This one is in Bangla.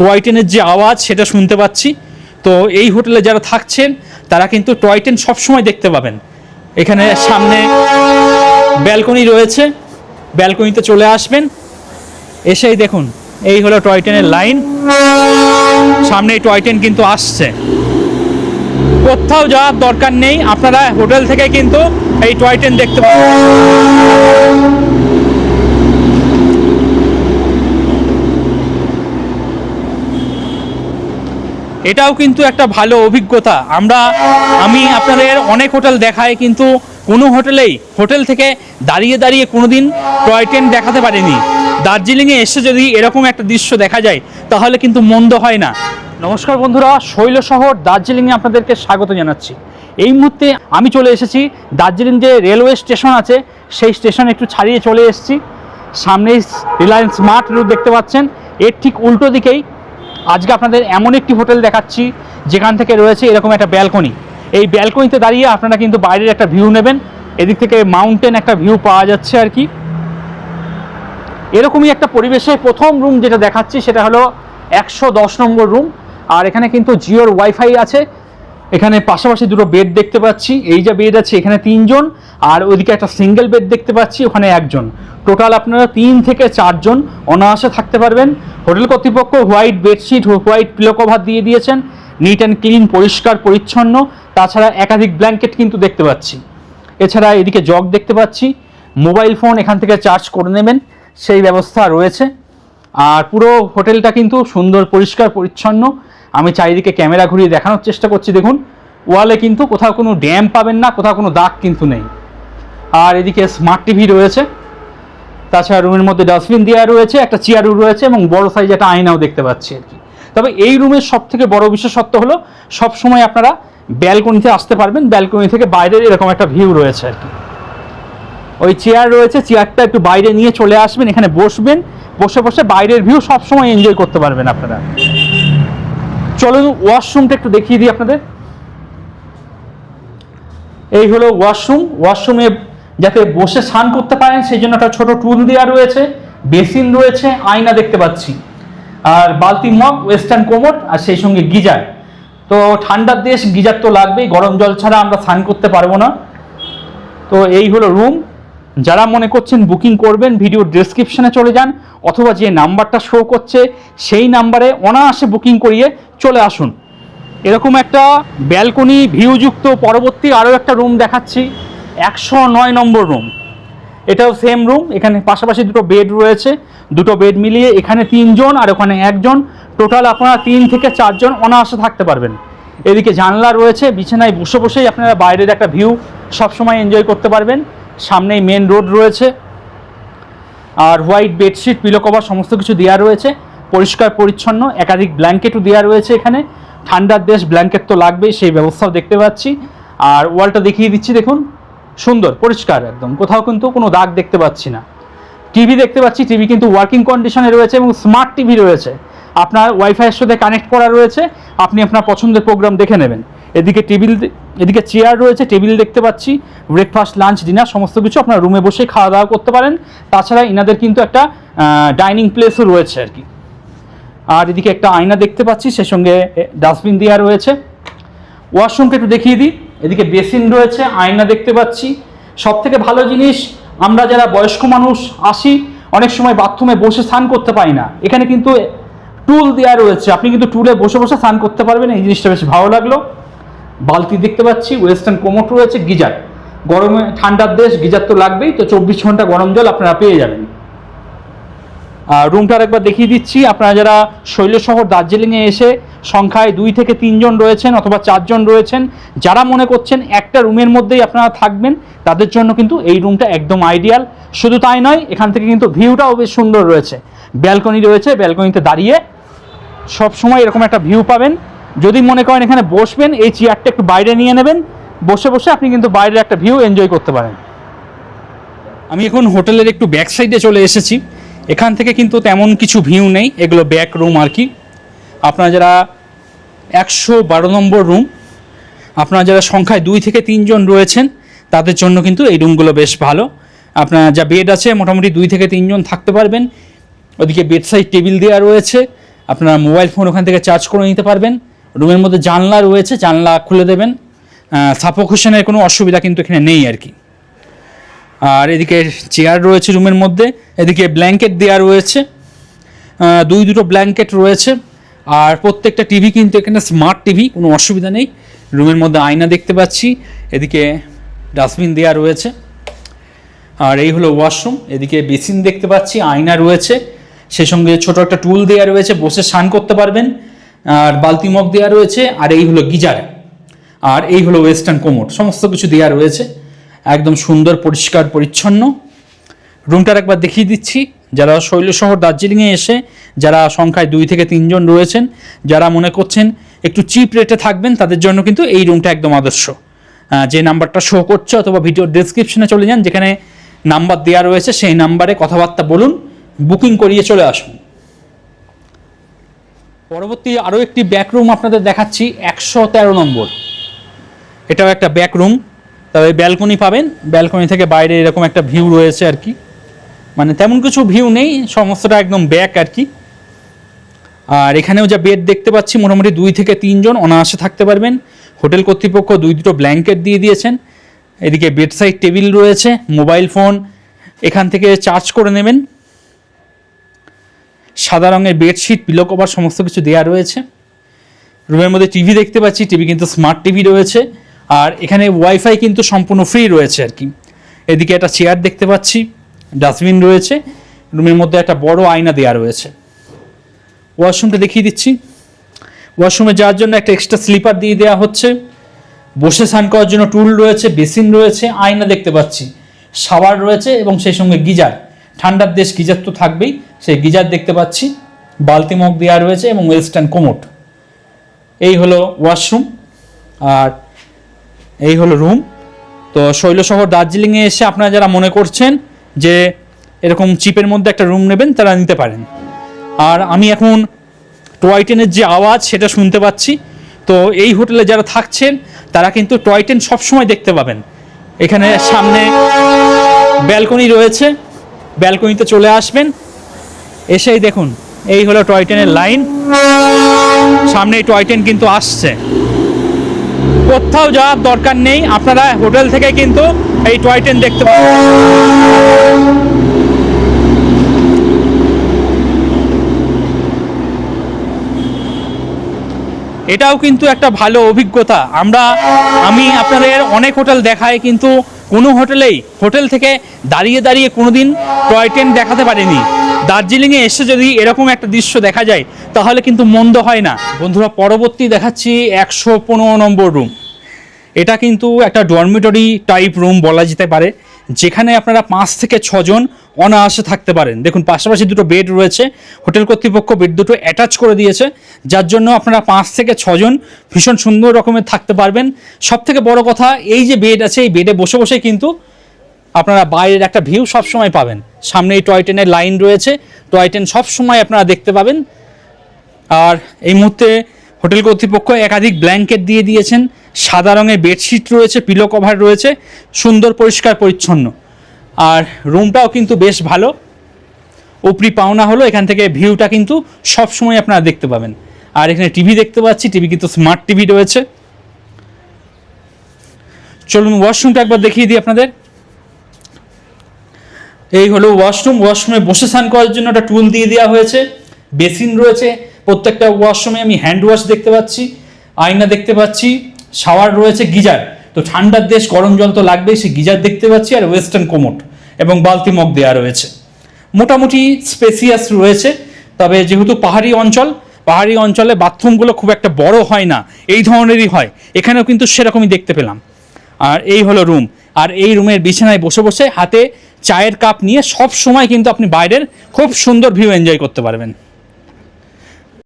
টয় ট্রেনের যে আওয়াজ, সেটা শুনতে পাচ্ছি। তো এই হোটেলে যারা থাকছেন, তারা কিন্তু টয় ট্রেন সবসময় দেখতে পাবেন। এখানে সামনে ব্যালকনি রয়েছে। ব্যালকনিতে চলে আসবেন। এসেই দেখুন, এই হলো টয় ট্রেনের লাইন। সামনে এই টয় ট্রেন কিন্তু আসছে। কোথাও যাওয়ার দরকার নেই। আপনারা হোটেল থেকে কিন্তু এই টয় ট্রেন দেখতে পাবেন। এটাও কিন্তু একটা ভালো অভিজ্ঞতা। আমরা, আমি আপনাদের অনেক হোটেল দেখাই, কিন্তু কোনো হোটেলেই, হোটেল থেকে দাঁড়িয়ে দাঁড়িয়ে কোনো দিন টয় ট্রেন দেখাতে পারিনি। দার্জিলিংয়ে এসে যদি এরকম একটা দৃশ্য দেখা যায়, তাহলে কিন্তু মন্দ হয় না। নমস্কার বন্ধুরা, শৈল শহর, দার্জিলিংয়ে আপনাদেরকে স্বাগত জানাচ্ছি। এই মুহূর্তে আমি চলে এসেছি, দার্জিলিং যে রেলওয়ে স্টেশন আছে, সেই স্টেশন একটু ছাড়িয়ে চলে এসেছি। সামনেই রিলায়েন্স স্মার্ট রুট দেখতে পাচ্ছেন। এর ঠিক উল্টো দিকেই আজকে আপনাদের এমন একটি হোটেল দেখাচ্ছি, যেখান থেকে রয়েছে এরকম একটা ব্যালকনি। এই ব্যালকনিতে দাঁড়িয়ে আপনারা কিন্তু বাইরের একটা ভিউ নেবেন। এদিক থেকে মাউন্টেন একটা ভিউ পাওয়া যাচ্ছে আর কি। এরকমই একটা পরিবেশে প্রথম রুম যেটা দেখাচ্ছি, সেটা হলো একশো দশ নম্বর রুম। আর এখানে কিন্তু জিওর ওয়াইফাই আছে। এখানে পাশাপাশি দুটো বেড দেখতে পাচ্ছি। এই যে বেড আছে, এখানে তিনজন, আর ওইদিকে একটা সিঙ্গেল বেড দেখতে পাচ্ছি, ওখানে একজন। টোটাল আপনারা তিন থেকে চারজন অনায়াসে থাকতে পারবেন। হোটেল কর্তৃপক্ষ white bedsheet white pillow cover দিয়ে দিয়েছেন। নিট অ্যান্ড ক্লিন পরিষ্কার, পরিচ্ছন্ন। তাছাড়া একাধিক ব্ল্যাঙ্কেট কিন্তু দেখতে পাচ্ছি। এছাড়া এদিকে জগ দেখতে পাচ্ছি। মোবাইল ফোন এখান থেকে চার্জ করে নেবেন। সেই ব্যবস্থা রয়েছে। আর পুরো হোটেলটা কিন্তু সুন্দর, পরিষ্কার, পরিচ্ছন্ন। আমি চারিদিকে ক্যামেরা ঘুরিয়ে দেখানোর চেষ্টা করছি, দেখুন। ওয়ালে কিন্তু কোথাও কোনো ড্যাম পাবেন না, কোথাও কোনো দাগ কিন্তু নেই। আর এদিকে স্মার্ট টিভি রয়েছে। তাছাড়া রুমের মধ্যে ডাস্টবিন দেওয়া রয়েছে, একটা চেয়ারও রয়েছে এবং বড় সাইজ একটা আয়নাও দেখতে পাচ্ছি আর কি। তবে এই রুমের সব থেকে বড় বিশেষত্ব হলো সব সময় আপনারা ব্যালকনিতে আসতে পারবেন। ব্যালকনি থেকে বাইরের এরকম একটা ভিউ রয়েছে আর কি। ওই চেয়ার রয়েছে, চেয়ারটা একটু বাইরে নিয়ে চলে আসবেন, এখানে বসবেন। বসে বসে বাইরের ভিউ সবসময় এনজয় করতে পারবেন আপনারা। চলুন ওয়াশরুমটা একটু দেখিয়ে দিই আপনাদের। এই হলো ওয়াশরুম ওয়াশরুমে যাতে বসে স্নান করতে পারেন, সেই জন্য একটা ছোট টুল দেওয়া রয়েছে, বেসিন রয়েছে, আয়না দেখতে পাচ্ছি। আর বালতি মগ ওয়েস্টার্ন কোমোট আর সেই সঙ্গে গিজার। তো ঠান্ডার দেশ গিজার তো লাগবেই, গরম জল ছাড়া আমরা স্নান করতে পারব না। তো এই হলো রুম যারা মনে করছেন বুকিং করবেন, ভিডিও ডেসক্রিপশনে চলে যান, অথবা যে নাম্বারটা শো করছে, সেই নাম্বারে অনায়াসে বুকিং করিয়ে চলে আসুন। এরকম একটা ব্যালকনি ভিউযুক্ত পরবর্তী আরও একটা রুম দেখাচ্ছি, একশো নয় নম্বর রুম এটাও সেম রুম এখানে পাশাপাশি দুটো বেড রয়েছে, দুটো বেড মিলিয়ে এখানে তিনজন আর ওখানে একজন। টোটাল আপনারা তিন থেকে চারজন অনায়াসে থাকতে পারবেন। এদিকে জানলা রয়েছে, বিছানায় বসে বসেই আপনারা বাইরের একটা ভিউ সবসময় এনজয় করতে পারবেন। সামনেই মেন রোড রয়েছে। আর হোয়াইট বেডশিট পিলো কভার সমস্ত কিছু দেওয়া রয়েছে। পরিষ্কার, পরিচ্ছন্ন, একাধিক ব্ল্যাঙ্কেটও দেওয়া রয়েছে এখানে। ঠান্ডার দেশ ব্ল্যাঙ্কেট তো লাগবেই, সেই ব্যবস্থাও দেখতে পাচ্ছি। আর ওয়ালটা দেখিয়ে দিচ্ছি, দেখুন। সুন্দর, পরিষ্কার একদম। কোথাও কিন্তু কোনো দাগ দেখতে পাচ্ছি না। টিভি দেখতে পাচ্ছি টিভি কিন্তু ওয়ার্কিং কন্ডিশনে রয়েছে এবং স্মার্ট টিভি রয়েছে। আপনার ওয়াইফাইয়ের সাথে কানেক্ট করা রয়েছে। আপনি আপনার পছন্দের প্রোগ্রাম দেখে নেবেন। এদিকে টেবিল এদিকে চেয়ার রয়েছে, টেবিল দেখতে পাচ্ছি ব্রেকফাস্ট লাঞ্চ ডিনার সমস্ত কিছু আপনার রুমে বসে খাওয়া দাওয়া করতে পারেন। তাছাড়া ইনাদের কিন্তু একটা ডাইনিং প্লেসও রয়েছে আর কি। আর এদিকে একটা আয়না দেখতে পাচ্ছি, সে সঙ্গে ডাস্টবিন দেওয়া রয়েছে। ওয়াশরুমকে একটু দেখিয়ে দিই। এদিকে বেসিন রয়েছে, আয়না দেখতে পাচ্ছি। সব থেকে ভালো জিনিস, আমরা যারা বয়স্ক মানুষ আসি, অনেক সময় বাথরুমে বসে স্নান করতে পারি না। এখানে কিন্তু টুল দেওয়া রয়েছে। আপনি কিন্তু টুলে বসে বসে স্নান করতে পারবেন। এই জিনিসটা বেশ ভালো লাগল। বালতি দেখতে পাচ্ছি ওয়েস্টার্ন কোমোট রয়েছে, গিজার। গরমে ঠান্ডার দেশ, গিজার তো লাগবেই, তো চব্বিশ ঘণ্টা গরম জল আপনারা পেয়ে যাবেন। আর রুমটা একবার দেখিয়ে দিচ্ছি, আপনারা যারা শৈলশহর দার্জিলিংয়ে এসে সংখ্যায় দুই থেকে তিনজন রয়েছেন অথবা চারজন রয়েছেন, যারা মনে করছেন একটা রুমের মধ্যেই আপনারা থাকবেন, তাদের জন্য কিন্তু এই রুমটা একদম আইডিয়াল শুধু তাই নয়, এখান থেকে কিন্তু ভিউটাও বেশ সুন্দর রয়েছে। ব্যালকনি রয়েছে ব্যালকনিতে দাঁড়িয়ে সব সময় এরকম একটা ভিউ পাবেন। যদি মনে করেন এখানে বসবেন, এই চেয়ারটা একটু বাইরে নিয়ে নেবেন, বসে বসে আপনি কিন্তু বাইরের একটা ভিউ এনজয় করতে পারেন। আমি এখন হোটেলের একটু ব্যাক সাইডে চলে এসেছি। এখান থেকে কিন্তু তেমন কিছু ভিউ নেই, এগুলো ব্যাক রুম আর কি। আপনারা যারা একশো বারো নম্বর রুম আপনারা যারা সংখ্যায় দুই থেকে তিনজন রয়েছেন, তাদের জন্য কিন্তু এই রুমগুলো বেশ ভালো। আপনার যা বেড আছে, মোটামুটি দুই থেকে তিনজন থাকতে পারবেন। ওদিকে বেড সাইড টেবিল দেওয়া রয়েছে। আপনারা মোবাইল ফোন ওখান থেকে চার্জ করে নিতে পারবেন। রুমের মধ্যে জানলা রয়েছে, জানলা খুলে দেবেন। সাপোকেশনের কোনো অসুবিধা কিন্তু এখানে নেই আর কি। আর এদিকে চেয়ার রয়েছে রুমের মধ্যে, এদিকে ব্ল্যাঙ্কেট দেওয়া রয়েছে। দুই দুটো ব্ল্যাঙ্কেট রয়েছে। আর প্রত্যেকটা টিভি কিন্তু এখানে স্মার্ট টিভি, কোনো অসুবিধা নেই। রুমের মধ্যে আয়না দেখতে পাচ্ছি। এদিকে ডাস্টবিন দেওয়া রয়েছে। আর এই হলো ওয়াশরুম, এদিকে বেসিন দেখতে পাচ্ছি, আয়না রয়েছে। সেই সঙ্গে ছোট একটা টুল দেওয়া রয়েছে, বসে স্নান করতে পারবেন। আর বালতি মগ দেওয়া রয়েছে, আর এই হলো গিজার, আর এই হলো ওয়েস্টার্ন কোমোড সমস্ত কিছু দেওয়া রয়েছে। একদম সুন্দর, পরিষ্কার, পরিচ্ছন্ন। রুমটার একবার দেখিয়ে দিচ্ছি, যারা শৈলশহর দার্জিলিংয়ে এসে, যারা সংখ্যায় দুই থেকে তিনজন রয়েছেন, যারা মনে করছেন একটু চিপ রেটে থাকবেন, তাদের জন্য কিন্তু এই রুমটা একদম আদর্শ। যে নাম্বারটা শো করছে অথবা ভিডিওর ডিসক্রিপশনে চলে যান, যেখানে নাম্বার দেওয়া রয়েছে, সেই নাম্বারে কথাবার্তা বলুন বুকিং করিয়ে চলে আসুন। পরবর্তী আরও একটি ব্যাকরুম আপনাদের দেখাচ্ছি, একশো তেরো নম্বর। এটাও একটা ব্যাকরুম তবে ব্যালকনি পাবেন। ব্যালকনি থেকে বাইরে এরকম একটা ভিউ রয়েছে আর কি। মানে তেমন কিছু ভিউ নেই, সমস্তটা একদম ব্যাক আর কি। আর এখানেও যা বেড দেখতে পাচ্ছি, মোটামুটি দুই থেকে তিনজন অনায়াসে থাকতে পারবেন। হোটেল কর্তৃপক্ষ দুই দুটো ব্ল্যাঙ্কেট দিয়ে দিয়েছেন। এদিকে বেড সাইড টেবিল রয়েছে মোবাইল ফোন এখান থেকে চার্জ করে নেবেন। সাদা রঙের বেডশিট পিলো কভার সমস্ত কিছু দেওয়া রয়েছে। রুমের মধ্যে টিভি দেখতে পাচ্ছি টিভি কিন্তু স্মার্ট টিভি রয়েছে। আর এখানে ওয়াইফাই কিন্তু সম্পূর্ণ ফ্রি রয়েছে আর কি। এদিকে একটা চেয়ার দেখতে পাচ্ছি ডাস্টবিন রয়েছে। রুমের মধ্যে একটা বড় আয়না দেওয়া রয়েছে। ওয়াশরুমটা দেখিয়ে দিচ্ছি। ওয়াশরুমে যাওয়ার জন্য একটা এক্সট্রা স্লিপার দিয়ে দেওয়া হচ্ছে। বসে স্নান করার জন্য টুল রয়েছে বেসিন রয়েছে, আয়না দেখতে পাচ্ছি। শাওয়ার রয়েছে এবং সেই সঙ্গে গিজার। ঠান্ডার দেশ গিজার তো থাকবেই। সেই গিজার দেখতে পাচ্ছি বালতি মগ দেওয়া রয়েছে এবং ওয়েস্টার্ন কোমোট। এই হলো ওয়াশরুম, আর এই হলো রুম। তো শৈলশহর দার্জিলিংয়ে এসে আপনারা যারা মনে করছেন যে এরকম চিপের মধ্যে একটা রুম নেবেন, তারা নিতে পারেন। আর আমি এখন টয় ট্রেনের যে আওয়াজ, সেটা শুনতে পাচ্ছি। তো এই হোটেলে যারা থাকছেন, তারা কিন্তু টয় ট্রেন সবসময় দেখতে পাবেন। এখানে সামনে ব্যালকনি রয়েছে। ব্যালকনিতে চলে আসবেন। এসেই দেখুন, এই হলো টয় ট্রেনের লাইন। সামনে টয় ট্রেন কিন্তু আসছে। কোথাও যাওয়ার দরকার নেই, আপনারা হোটেল থেকে কিন্তু এই টয় ট্রেন দেখতে পাবেন। এটাও কিন্তু একটা ভালো অভিজ্ঞতা। আমরা, আমি আপনাদের অনেক হোটেল দেখাই, কিন্তু কোনো হোটেলেই হোটেল থেকে দাঁড়িয়ে দাঁড়িয়ে কোনোদিন টয় ট্রেন দেখাতে পারিনি। দার্জিলিংয়ে এসে যদি এরকম একটা দৃশ্য দেখা যায়, তাহলে কিন্তু মন্দ হয় না। বন্ধুরা, পরবর্তী দেখাচ্ছি একশো পনেরো নম্বর রুম এটা কিন্তু একটা ডরমিটরি টাইপ রুম বলা যেতে পারে, যেখানে আপনারা পাঁচ থেকে ছজন অনায়াসে থাকতে পারেন। দেখুন, পাশাপাশি দুটো বেড রয়েছে, হোটেল কর্তৃপক্ষ বেড দুটো অ্যাটাচ করে দিয়েছে, যার জন্য আপনারা পাঁচ থেকে ছজন ভীষণ সুন্দর রকমের থাকতে পারবেন। সব থেকে বড় কথা, এই যে বেড আছে, এই বেডে বসে বসে কিন্তু আপনারা বাইরের একটা ভিউ সবসময় পাবেন। সামনে এই টয় ট্রেনের লাইন রয়েছে। টয় ট্রেন সবসময় আপনারা দেখতে পাবেন। আর এই মুহূর্তে হোটেল কর্তৃপক্ষ একাধিক ব্ল্যাঙ্কেট দিয়ে দিয়েছেন। সাদা রঙের বেডশিট রয়েছে পিলো কভার রয়েছে, সুন্দর, পরিষ্কার, পরিচ্ছন্ন। আর রুমটাও কিন্তু বেশ ভালো। উপরি পাওনা হলো, এখান থেকে ভিউটা কিন্তু সব সময় আপনারা দেখতে পাবেন। আর এখানে টিভি দেখতে পাচ্ছি টিভি কিন্তু স্মার্ট টিভি রয়েছে। চলুন ওয়াশরুমটা একবার দেখিয়ে দিই আপনাদের। এই হলো ওয়াশরুম। ওয়াশরুমে বসে স্নান করার জন্য একটা টুল দিয়ে দেওয়া হয়েছে। বেসিন রয়েছে। প্রত্যেকটা ওয়াশরুমে আমি হ্যান্ড ওয়াশ দেখতে পাচ্ছি। আয়না দেখতে পাচ্ছি। শাওয়ার রয়েছে গিজার। তো ঠান্ডার দেশ, গরম জল তো লাগবেই, সেই গিজার দেখতে পাচ্ছি আর ওয়েস্টার্ন কোমোট এবং বালতি মগ দেওয়া রয়েছে। মোটামুটি স্পেসিয়াস রয়েছে। তবে যেহেতু পাহাড়ি অঞ্চল, পাহাড়ি অঞ্চলে বাথরুমগুলো খুব একটা বড় হয় না। এই ধরনেরই হয়। এখানেও কিন্তু সেরকমই দেখতে পেলাম। আর এই হলো রুম। আর এই রুমের বিছানায় বসে বসে হাতে চায়ের কাপ নিয়ে সব সময় কিন্তু আপনি বাইরের খুব সুন্দর ভিউ এনজয় করতে পারবেন।